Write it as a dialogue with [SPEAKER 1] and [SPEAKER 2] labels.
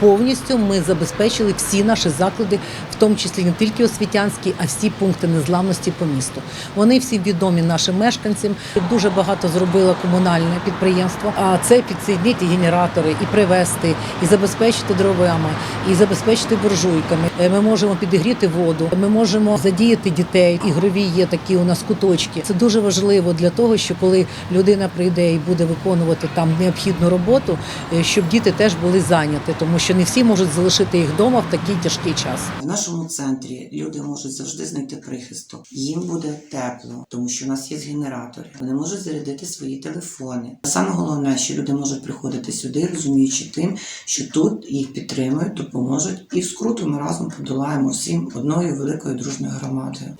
[SPEAKER 1] Повністю ми забезпечили всі наші заклади, в тому числі не тільки освітянські, а всі пункти незламності по місту. Вони всі відомі нашим мешканцям. Дуже багато зробило комунальне підприємство. А це підсоединити генератори і привезти, і забезпечити дровами, і забезпечити буржуйками. Е, Ми можемо підігріти воду. Ми можемо задіяти дітей. Ігрові є такі у нас куточки. Це дуже важливо для того, що коли людина прийде і буде виконувати там необхідну роботу, е, щоб діти теж були зайняті, тому що не всі можуть залишити їх вдома в такий тяжкий час.
[SPEAKER 2] В нашому центрі люди можуть завжди знайти прихисток. Їм буде тепло, тому що у нас є генератори. Вони можуть зарядити свої телефони. Саме головне, що люди можуть приходити сюди, розуміючи тим, що тут їх підтримують, допоможуть, і в скруту ми разом подолаємо всім одною великою дружною громадою.